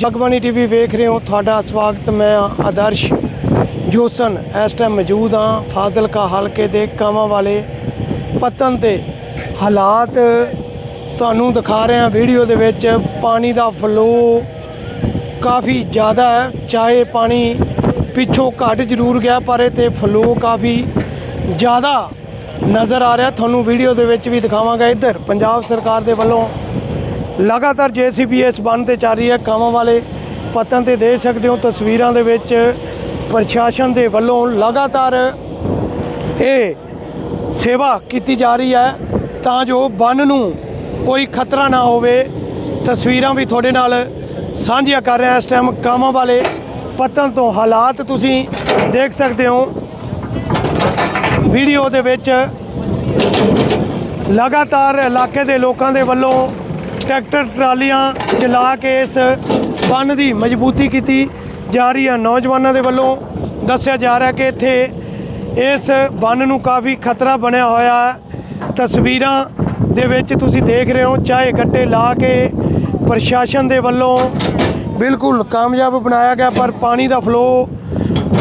Jagbani TV ਵੇਖ ਰਹੇ ਹੋ, ਤੁਹਾਡਾ ਸਵਾਗਤ, ਮੈਂ ਆਦਰਸ਼ ਜੋਸਨ। ਇਸ ਟਾਈਮ ਮੌਜੂਦ ਹਾਂ ਫਾਜ਼ਿਲਕਾ ਹਲਕੇ ਦੇ ਕਾਵਾਂ ਵਾਲੇ ਪਤਨ ਤੇ ਹਾਲਾਤ ਤੁਹਾਨੂੰ ਦਿਖਾ ਰਹੇ ਹਾਂ। ਵੀਡੀਓ ਦੇ ਵਿੱਚ ਪਾਣੀ ਦਾ ਫਲੋ ਕਾਫੀ ਜ਼ਿਆਦਾ ਹੈ, ਚਾਹੇ ਪਾਣੀ ਪਿੱਛੋਂ ਘਟ ਜ਼ਰੂਰ ਗਿਆ, ਪਰ ਇਹ ਤੇ ਫਲੋ ਕਾਫੀ ਜ਼ਿਆਦਾ ਨਜ਼ਰ ਆ ਰਿਹਾ। ਤੁਹਾਨੂੰ ਵੀਡੀਓ ਦੇ ਵਿੱਚ ਵੀ ਦਿਖਾਵਾਂਗਾ ਇੱਧਰ। ਪੰਜਾਬ ਸਰਕਾਰ ਦੇ ਵੱਲੋਂ ਲਗਾਤਾਰ ਜੀਸੀਬੀ ਇਸ ਬੰਨ ਤੇ ਚੱਲ ਰਹੀ ਹੈ। ਕਾਮਾਂ ਵਾਲੇ ਪਤਨ ਤੇ ਦੇ ਸਕਦੇ ਹੋ। ਤਸਵੀਰਾਂ ਦੇ ਵਿੱਚ ਪ੍ਰਸ਼ਾਸਨ ਦੇ ਵੱਲੋਂ ਲਗਾਤਾਰ ਇਹ ਸੇਵਾ ਕੀਤੀ ਜਾ ਰਹੀ ਹੈ ਤਾਂ ਜੋ ਬੰਨ ਨੂੰ ਕੋਈ ਖਤਰਾ ਨਾ ਹੋਵੇ। ਤਸਵੀਰਾਂ ਵੀ ਤੁਹਾਡੇ ਨਾਲ ਸਾਂਝੀਆਂ ਕਰ ਰਿਹਾ ਇਸ ਟਾਈਮ ਕਾਮਾਂ ਵਾਲੇ ਪਤਨ ਤੋਂ ਹਾਲਾਤ ਤੁਸੀਂ ਦੇਖ ਸਕਦੇ ਹੋ। ਵੀਡੀਓ ਦੇ ਵਿੱਚ ਲਗਾਤਾਰ ਇਲਾਕੇ ਦੇ ਲੋਕਾਂ ਦੇ ਵੱਲੋਂ ਟਰੈਕਟਰ ਟਰਾਲੀਆਂ ਚਲਾ ਕੇ ਇਸ ਬੰਨ ਦੀ ਮਜ਼ਬੂਤੀ ਕੀਤੀ ਜਾ ਰਹੀ ਹੈ ਨੌਜਵਾਨਾਂ ਦੇ ਵੱਲੋਂ ਦੱਸਿਆ ਜਾ ਰਿਹਾ ਕਿ ਇੱਥੇ ਇਸ ਬੰਨ ਨੂੰ ਕਾਫੀ ਖਤਰਾ ਬਣਿਆ ਹੋਇਆ ਹੈ। ਤਸਵੀਰਾਂ ਦੇ ਵਿੱਚ ਤੁਸੀਂ ਦੇਖ ਰਹੇ ਹੋ, ਚਾਹੇ ਗੱਟੇ ਲਾ ਕੇ ਪ੍ਰਸ਼ਾਸਨ ਦੇ ਵੱਲੋਂ ਬਿਲਕੁਲ ਕਾਮਯਾਬ ਬਣਾਇਆ ਗਿਆ, ਪਰ ਪਾਣੀ ਦਾ ਫਲੋ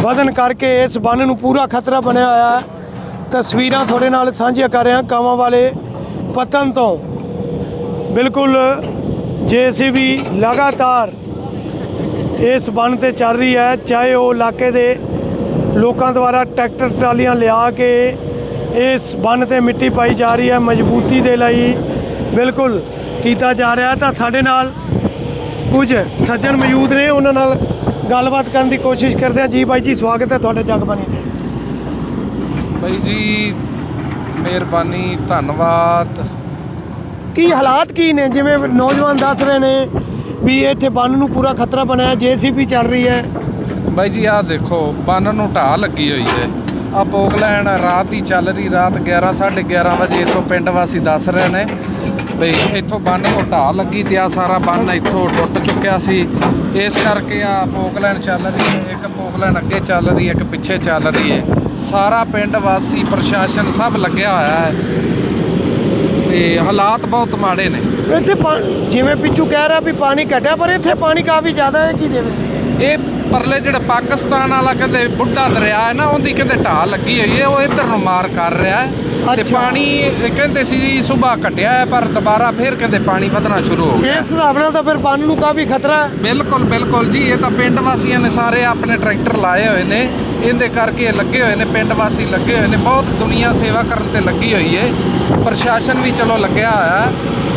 ਵਧਨ ਕਰਕੇ ਇਸ ਬੰਨ ਨੂੰ ਪੂਰਾ ਖਤਰਾ ਬਣਿਆ ਹੋਇਆ ਹੈ। ਤਸਵੀਰਾਂ ਤੁਹਾਡੇ ਨਾਲ ਸਾਂਝੀਆਂ ਕਰ ਰਿਹਾ, ਕਾਵਾਂ ਵਾਲੇ ਪਤਨ ਤੋਂ। ਬਿਲਕੁਲ ਜੇਸੀਬੀ ਲਗਾਤਾਰ ਇਸ ਬੰਨ ਤੇ ਚੱਲ ਰਹੀ ਹੈ, ਚਾਹੇ ਉਹ ਇਲਾਕੇ ਦੇ ਲੋਕਾਂ ਦੁਆਰਾ ਟਰੈਕਟਰ, ਟਰਾਲੀਆਂ ਲਿਆ ਕੇ ਇਸ ਬੰਨ ਤੇ ਮਿੱਟੀ ਪਾਈ ਜਾ ਰਹੀ ਹੈ, ਮਜ਼ਬੂਤੀ ਦੇ ਲਈ ਬਿਲਕੁਲ ਕੀਤਾ ਜਾ ਰਿਹਾ ਤਾਂ ਸਾਡੇ ਨਾਲ ਕੁਝ ਸੱਜਣ ਮੌਜੂਦ ਨੇ, ਉਹਨਾਂ ਨਾਲ ਗੱਲਬਾਤ ਕਰਨ ਦੀ ਕੋਸ਼ਿਸ਼ ਕਰਦੇ ਹਾਂ। ਜੀ ਬਾਈ ਜੀ, ਸਵਾਗਤ ਹੈ ਤੁਹਾਡੇ ਜਗਬਾਣੀ ਤੇ। ਬਾਈ ਜੀ, ਮਿਹਰਬਾਨੀ, ਧੰਨਵਾਦ। ਕੀ ਹਾਲਾਤ ਕੀ ਨੇ? ਜਿਵੇਂ ਨੌਜਵਾਨ ਦੱਸ ਰਹੇ ਨੇ ਵੀ ਇੱਥੇ ਬੰਨ ਨੂੰ ਪੂਰਾ ਖਤਰਾ ਬਣਿਆ, ਜੀਸੀਬੀ ਚੱਲ ਰਹੀ ਹੈ। ਬਾਈ ਜੀ, ਆਹ ਦੇਖੋ, ਬੰਨ ਨੂੰ ਢਾਹ ਲੱਗੀ ਹੋਈ ਹੈ। ਆ ਪੋਗਲੈਂਡ ਰਾਤ ਹੀ ਚੱਲ ਰਹੀ, ਰਾਤ 11 11:30 ਵਜੇ ਇੱਥੋਂ ਪਿੰਡ ਵਾਸੀ ਦੱਸ ਰਹੇ ਨੇ ਬਈ ਇੱਥੋਂ ਬੰਨ ਤੋਂ ਢਾਹ ਲੱਗੀ ਤੇ ਆ ਸਾਰਾ ਬੰਨ ਇੱਥੋਂ ਟੁੱਟ ਚੁੱਕਿਆ ਸੀ। ਇਸ ਕਰਕੇ ਆ ਪੋਗਲੈਂਡ ਚੱਲ ਰਹੀ ਹੈ, ਇੱਕ ਪੋਗਲੈਂਡ ਅੱਗੇ ਚੱਲ ਰਹੀ ਹੈ, ਇੱਕ ਪਿੱਛੇ ਚੱਲ ਰਹੀ ਹੈ। ਸਾਰਾ ਪਿੰਡ ਵਾਸੀ, ਪ੍ਰਸ਼ਾਸਨ ਸਭ ਲੱਗਿਆ ਹੋਇਆ ਹੈ। ਤੇ ਹਾਲਾਤ ਬਹੁਤ ਮਾੜੇ ਨੇ। ਇੱਥੇ ਪਾ- ਜਿਵੇਂ ਪਿੱਛੂ ਕਹਿ ਰਿਹਾ ਵੀ ਪਾਣੀ ਘਟਿਆ ਪਰ ਇੱਥੇ ਪਾਣੀ ਕਾਫੀ ਜ਼ਿਆਦਾ ਹੈ ਕੀ ਦੇਵੇ? ਇਹ ਪਰਲੇ ਜਿਹੜਾ ਪਾਕਿਸਤਾਨ ਵਾਲਾ ਕਹਿੰਦੇ ਬੁੱਢਾ ਦਰਿਆ ਹੈ ਨਾ ਉਹਦੀ ਕਹਿੰਦੇ ਢਾਹ ਲੱਗੀ ਹੋਈ ਹੈ ਉਹ ਇੱਧਰ ਨੂੰ ਮਾਰ ਕਰ ਰਿਹਾ ਹੈ। ਤੇ ਅੱਛਾ। ਪਾਣੀ ਇਹ ਕਹਿੰਦੇ ਸੀ ਸਵੇਰ ਘਟਿਆ ਹੈ ਪਰ ਦੁਬਾਰਾ ਫਿਰ ਕਹਿੰਦੇ ਪਾਣੀ ਵਧਣਾ ਸ਼ੁਰੂ ਹੋ ਗਿਆ। ਇਸ ਹਿਸਾਬ ਨਾਲ ਤਾਂ ਫਿਰ ਬੰਨ ਨੂੰ ਕਾਫੀ ਖਤਰਾ ਹੈ। ਬਿਲਕੁਲ ਬਿਲਕੁਲ ਜੀ ਇਹ ਤਾਂ ਪਿੰਡ ਵਾਸੀਆਂ ਨੇ ਸਾਰੇ ਆਪਣੇ ਟਰੈਕਟਰ ਲਾਏ ਹੋਏ ਨੇ ਇਹਦੇ ਕਰਕੇ ਇਹ ਲੱਗੇ ਹੋਏ ਨੇ ਪਿੰਡ ਵਾਸੀ ਲੱਗੇ ਹੋਏ ਨੇ ਬਹੁਤ ਦੁਨੀਆ ਸੇਵਾ ਕਰਨ ਤੇ ਲੱਗੀ ਹੋਈ ਹੈ। ਪ੍ਰਸ਼ਾਸਨ ਵੀ ਚਲੋ ਲੱਗਿਆ ਹੋਇਆ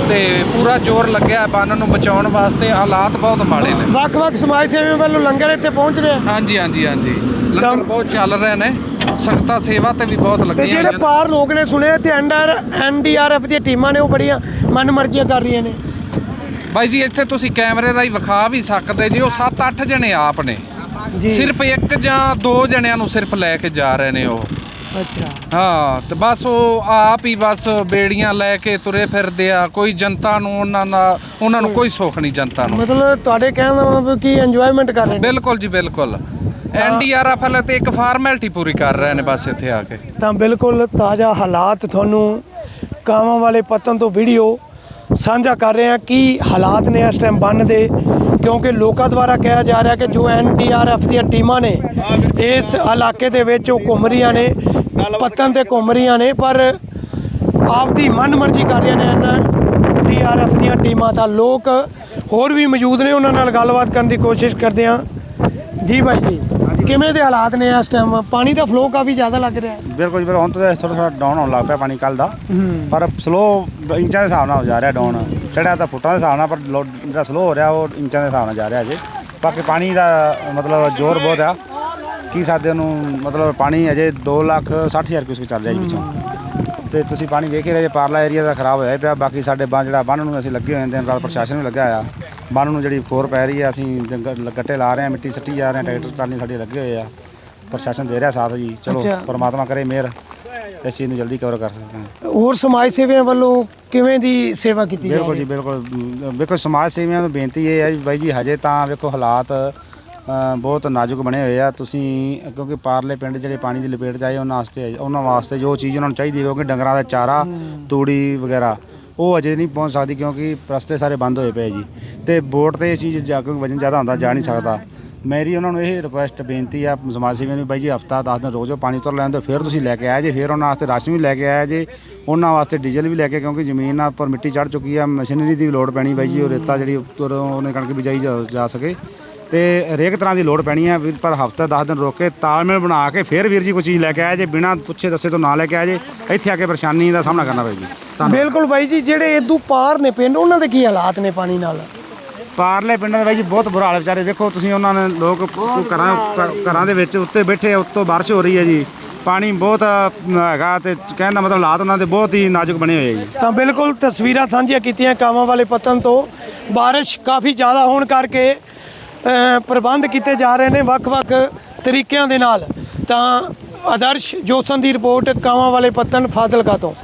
ਤੇ ਪੂਰਾ ਜ਼ੋਰ ਲੱਗਿਆ ਬੰਨ ਨੂੰ ਬਚਾਉਣ ਵਾਸਤੇ ਹਾਲਾਤ ਬਹੁਤ ਮਾੜੇ ਨੇ। ਵੱਖ-ਵੱਖ ਸਮਾਜ ਸੇਵੀਆਂ ਵੱਲੋਂ ਲੰਗਰ ਇੱਥੇ ਪਹੁੰਚ ਰਿਹਾ ਹਾਂਜੀ ਹਾਂਜੀ ਹਾਂਜੀ। ਤਾਂ- ਲੰਗਰ ਬਹੁਤ ਚੱਲ ਰਹੇ ਨੇ। ਸੰਗਤਾਂ ਸੇਵਾ ਤੇ ਵੀ ਬਹੁਤ ਤੇ ਲੱਗੀਆਂ ਜਿਹੜੇ। ਪਾਰ ਲੋਕ ਨੇ ਸੁਣਿਆ ਇੱਥੇ ਐਨਆਰ ਐਨਡੀਆਰਐਫ ਦੀਆਂ ਟੀਮਾਂ ਨੇ ਉਹ ਬੜੀਆਂ ਮਨਮਰਜ਼ੀਆਂ ਕਰ ਰਹੀਆਂ ਨੇ। ਬਾਈ ਜੀ ਇੱਥੇ ਤੁਸੀਂ ਕੈਮਰੇ ਰਾਹੀਂ ਵਿਖਾ ਵੀ ਸਕਦੇ ਜੀ ਉਹ 7-8 ਜਣੇ ਆਪ ਨੇ। ਸਿਰਫ ਇੱਕ ਜਾਂ ਦੋ ਜਣਿਆਂ ਨੂੰ ਸਿਰਫ ਲੈ ਕੇ ਜਾ ਰਹੇ ਨੇ ਉਹ। ਅੱਛਾ। ਹਾਂ ਤੇ ਬਸ ਉਹ ਆਪ ਹੀ ਬਸ ਬੇੜੀਆਂ ਲੈ ਕੇ ਤੁਰੇ ਫਿਰਦੇ ਆ ਕੋਈ ਜਨਤਾ ਨੂੰ ਉਹਨਾਂ ਨਾਲ ਉਹਨਾਂ ਨੂੰ ਕੋਈ ਸੁੱਖ ਨਹੀਂ ਜਨਤਾ ਨੂੰ। ਮਤਲਬ ਤੁਹਾਡੇ ਕਹਿਣ ਦਾ ਮਤਲਬ ਕੀ ਇੰਜੋਇਮੈਂਟ ਕਰ ਰਹੇ ਨੇ? ਬਿਲਕੁਲ ਜੀ ਬਿਲਕੁਲ। ਐਨਡੀਆਰਐਫ ਵਾਲੇ ਤੇ ਇੱਕ ਫਾਰਮੈਲਿਟੀ ਪੂਰੀ ਕਰ ਰਹੇ ਨੇ ਬਸ ਇੱਥੇ ਆ ਕੇ। ਤਾਂ ਬਿਲਕੁਲ ਤਾਜ਼ਾ ਹਾਲਾਤ ਤੁਹਾਨੂੰ ਕਾਵਾਂ ਵਾਲੇ ਪਤਨ ਤੋਂ ਵੀਡੀਓ ਸਾਂਝਾ ਕਰ ਰਹੇ ਹਾਂ ਕੀ ਹਾਲਾਤ ਨੇ ਇਸ ਟਾਈਮ ਬੰਨ ਦੇ ਕਿਉਂਕਿ ਲੋਕਾਂ ਦੁਆਰਾ ਕਿਹਾ ਜਾ ਰਿਹਾ ਕਿ ਜੋ ਐਨਡੀਆਰਐਫ ਦੀਆਂ ਟੀਮਾਂ ਨੇ ਇਸ ਇਲਾਕੇ ਦੇ ਵਿੱਚ ਉਹ ਘੁੰਮ ਰਹੀਆਂ ਨੇ ਪਤਨ ਤੇ ਘੁੰਮ ਰਹੀਆਂ ਨੇ ਪਰ ਆਪਦੀ ਮਨਮਰਜ਼ੀ ਕਰ ਰਹੀਆਂ ਨੇ ਐਨਡੀਆਰਐਫ ਦੀਆਂ ਟੀਮਾਂ ਤਾਂ ਲੋਕ ਹੋਰ ਵੀ ਮੌਜੂਦ ਨੇ ਉਹਨਾਂ ਨਾਲ ਗੱਲਬਾਤ ਕਰਨ ਦੀ ਕੋਸ਼ਿਸ਼ ਕਰਦੇ ਹਾਂ। ਜੀ ਬਾਈ ਜੀ ਕਿਵੇਂ ਦੇ ਹਾਲਾਤ ਨੇ ਇਸ ਟਾਈਮ ਪਾਣੀ ਦਾ ਫਲੋ ਕਾਫੀ ਜ਼ਿਆਦਾ ਲੱਗ ਰਿਹਾ। ਹੈ ਬਿਲਕੁਲ ਜੀ ਹੁਣ ਤਾਂ ਥੋੜਾ ਥੋੜਾ ਡਾਊਨ ਹੋਣ ਲੱਗ ਪਿਆ ਪਾਣੀ ਕੱਲ ਦਾ। ਪਰ ਸਲੋ ਇੰਚਾਂ ਦੇ ਹਿਸਾਬ ਨਾਲ ਹੋ ਜਾ ਰਿਹਾ ਡਾਊਨ ਚੜਿਆ ਤਾਂ ਫੁੱਟਾਂ ਦੇ ਹਿਸਾਬ ਨਾਲ ਪਰ ਲੋ- ਜਿਹੜਾ ਸਲੋ ਹੋ ਰਿਹਾ ਉਹ ਇੰਚਾਂ ਦੇ ਹਿਸਾਬ ਨਾਲ ਜਾ ਰਿਹਾ ਅਜੇ ਬਾਕੀ ਪਾਣੀ ਦਾ ਮਤਲਬ ਜ਼ੋਰ ਬਹੁਤ ਆ। ਕੀ ਸਕਦੇ ਉਹਨੂੰ ਮਤਲਬ ਪਾਣੀ ਅਜੇ 2 ਲੱਖ 60 ਹਜ਼ਾਰ ਕਿਊਸਕ ਚੱਲ ਰਿਹਾ ਜੀ ਪਿੱਛੋਂ। ਤੇ ਤੁਸੀਂ ਪਾਣੀ ਵੇਖ ਹੀ ਰਹੇ ਜੇ ਪਾਰਲਾ ਏਰੀਆ ਦਾ ਖਰਾਬ ਹੋਇਆ ਹੀ ਪਿਆ। ਬਾਕੀ ਸਾਡੇ ਬੰਨ ਜਿਹੜਾ ਬੰਨ ਨੂੰ ਅਸੀਂ ਲੱਗੇ ਹੋਏ ਹਾਂ ਦਿਨ ਰਾਤ ਪ੍ਰਸ਼ਾਸਨ ਵੀ ਲੱਗਿਆ ਹੋਇਆ। ਬੰਨ ਨੂੰ ਜਿਹੜੀ ਖੋਰ ਪੈ ਰਹੀ ਹੈ ਅਸੀਂ ਗੱਟੇ ਲਾ ਰਹੇ ਹਾਂ ਮਿੱਟੀ ਸੱਟੀ ਜਾ ਰਹੇ ਹਾਂ ਟਰੈਕਟਰ ਟਰਾਲੀ ਸਾਡੇ ਲੱਗੇ ਹੋਏ ਆ। ਪ੍ਰਸ਼ਾਸਨ ਦੇ ਰਿਹਾ ਸਾਥ ਜੀ। ਚਲੋ। ਪਰਮਾਤਮਾ ਕਰੇ ਮਿਹਰ ਇਸ ਚੀਜ਼ ਨੂੰ ਜਲਦੀ ਕਵਰ ਕਰ ਸਕਦੇ ਹਾਂ। ਹੋਰ ਸਮਾਜ ਸੇਵੀਆਂ ਵੱਲੋਂ ਕਿਵੇਂ ਦੀ ਸੇਵਾ ਕੀਤੀ ਜਾ ਬਿਲਕੁਲ ਰਹੀ ਜੀ ਹੈ ਬਿਲਕੁਲ ਵੇਖੋ ਸਮਾਜ ਸੇਵੀਆਂ ਨੂੰ ਬੇਨਤੀ ਇਹ ਹੈ ਜੀ ਬਾਈ ਜੀ ਹਜੇ ਤਾਂ ਵੇਖੋ ਹਾਲਾਤ ਬਹੁਤ ਨਾਜ਼ੁਕ ਬਣੇ ਹੋਏ ਆ। ਤੁਸੀਂ ਕਿਉਂਕਿ ਪਾਰਲੇ ਪਿੰਡ ਜਿਹੜੇ ਪਾਣੀ ਦੀ ਲਪੇਟ 'ਚ ਆਏ ਉਹਨਾਂ ਵਾਸਤੇ ਉਹਨਾਂ ਵਾਸਤੇ ਜੋ ਚੀਜ਼ ਉਹਨਾਂ ਨੂੰ ਚਾਹੀਦੀ ਹੈ ਕਿਉਂਕਿ ਡੰਗਰਾਂ ਦਾ ਚਾਰਾ ਤੂੜੀ ਵਗੈਰਾ ਉਹ ਅਜੇ ਨਹੀਂ ਪਹੁੰਚ ਸਕਦੀ ਕਿਉਂਕਿ ਰਸਤੇ ਸਾਰੇ ਬੰਦ ਹੋਏ ਪਏ ਜੀ। ਤੇ ਬੋਟ ਤੇ ਇਹ ਚੀਜ਼ ਜਾ ਕੇ ਵਜਨ ਜ਼ਿਆਦਾ ਹੁੰਦਾ ਜਾ ਨਹੀਂ ਸਕਦਾ। ਮੇਰੀ ਉਹਨਾਂ ਨੂੰ ਇਹ ਰਿਕੁਐਸਟ ਬੇਨਤੀ ਆ ਸਮਾਜ ਸੇਵੀਆਂ ਨੂੰ ਬਾਈ ਜੀ ਹਫਤਾ 10 ਦਿਨ ਰੋਜ਼ ਪਾਣੀ ਤੁਰ ਲੈਣ ਦਿਓ ਫਿਰ ਤੁਸੀਂ ਲੈ ਕੇ ਆਏ ਜੇ ਫਿਰ ਉਹਨਾਂ ਵਾਸਤੇ ਰਾਸ਼ਨ ਵੀ ਲੈ ਕੇ ਆਇਆ ਜੇ ਉਹਨਾਂ ਵਾਸਤੇ ਡੀਜ਼ਲ ਵੀ ਲੈ ਕੇ ਕਿਉਂਕਿ ਜ਼ਮੀਨ ਉੱਪਰ ਮਿੱਟੀ ਚੜ ਚੁੱਕੀ ਆ ਮਸ਼ੀਨਰੀ ਦੀ ਵੀ ਲੋੜ ਪੈਣੀ ਬਾਈ ਜੀ ਉਹ ਰੇਤਾ ਜਿਹੜੀ ਉੱਪਰ ਉਹਨੇ ਕਣਕ ਬਿਜਾਈ ਜਾ ਸਕੇ। ਤੇ ਹਰੇਕ ਤਰ੍ਹਾਂ ਦੀ ਲੋੜ ਪੈਣੀ ਆ ਵੀ ਪਰ ਹਫਤਾ 10 ਦਿਨ ਰੋਕ ਕੇ ਤਾਲਮੇਲ ਬਣਾ ਕੇ ਫਿਰ ਵੀਰ ਜੀ ਕੋਈ ਚੀਜ਼ ਲੈ ਕੇ ਆਇਆ ਜੇ ਬਿਨਾਂ ਪੁੱਛੇ ਦੱਸੇ ਤੋਂ ਨਾ ਲੈ ਕੇ ਆਇਆ ਜੇ ਇੱਥੇ ਆ ਕੇ ਪਰੇਸ਼ਾਨੀ ਦਾ ਸਾਹਮਣਾ ਕਰਨਾ ਪਏ ਜੀ। ਬਿਲਕੁਲ ਬਾਈ ਜੀ ਜਿਹੜੇ ਇਦੋਂ ਪਾਰ ਨੇ ਪਿੰਡ ਉਹਨਾਂ ਦੇ ਕੀ ਹਾਲਾਤ ਨੇ ਪਾਣੀ ਨਾਲ? ਪਾਰਲੇ ਪਿੰਡਾਂ ਦੇ ਬਾਈ ਜੀ ਬਹੁਤ ਬੁਰਾ ਹਾਲ ਵਿਚਾਰੇ ਵੇਖੋ ਤੁਸੀਂ ਉਹਨਾਂ ਨੇ ਲੋਕ ਘਰਾਂ ਘਰਾਂ ਦੇ ਵਿੱਚ ਉੱਤੇ ਬੈਠੇ ਆ, ਉੱਤੋਂ ਬਾਰਿਸ਼ ਹੋ ਰਹੀ ਹੈ ਜੀ। ਪਾਣੀ ਬਹੁਤ ਹੈਗਾ ਤੇ ਕਹਿਣ ਦਾ ਮਤਲਬ ਹਾਲਾਤ ਉਹਨਾਂ ਦੇ ਬਹੁਤ ਹੀ ਨਾਜ਼ੁਕ ਬਣੇ ਹੋਏ ਆ ਜੀ। ਤਾਂ ਬਿਲਕੁਲ ਤਸਵੀਰਾਂ ਸਾਂਝੀਆਂ ਕੀਤੀਆਂ ਕਾਵਾਂ ਵਾਲੇ ਪਤਨ ਤੋਂ। ਬਾਰਿਸ਼ ਕਾਫੀ ਜ਼ਿਆਦਾ ਹੋਣ ਕਰਕੇ ਪ੍ਰਬੰਧ ਕੀਤੇ ਜਾ ਰਹੇ ਨੇ ਵੱਖ-ਵੱਖ ਤਰੀਕਿਆਂ ਦੇ ਨਾਲ। ਤਾਂ ਆਦਰਸ਼ ਜੋਸਨ ਦੀ ਰਿਪੋਰਟ ਕਾਵਾਂ ਵਾਲੇ ਪੱਤਨ ਫਾਜ਼ਿਲਕਾ ਤੋਂ।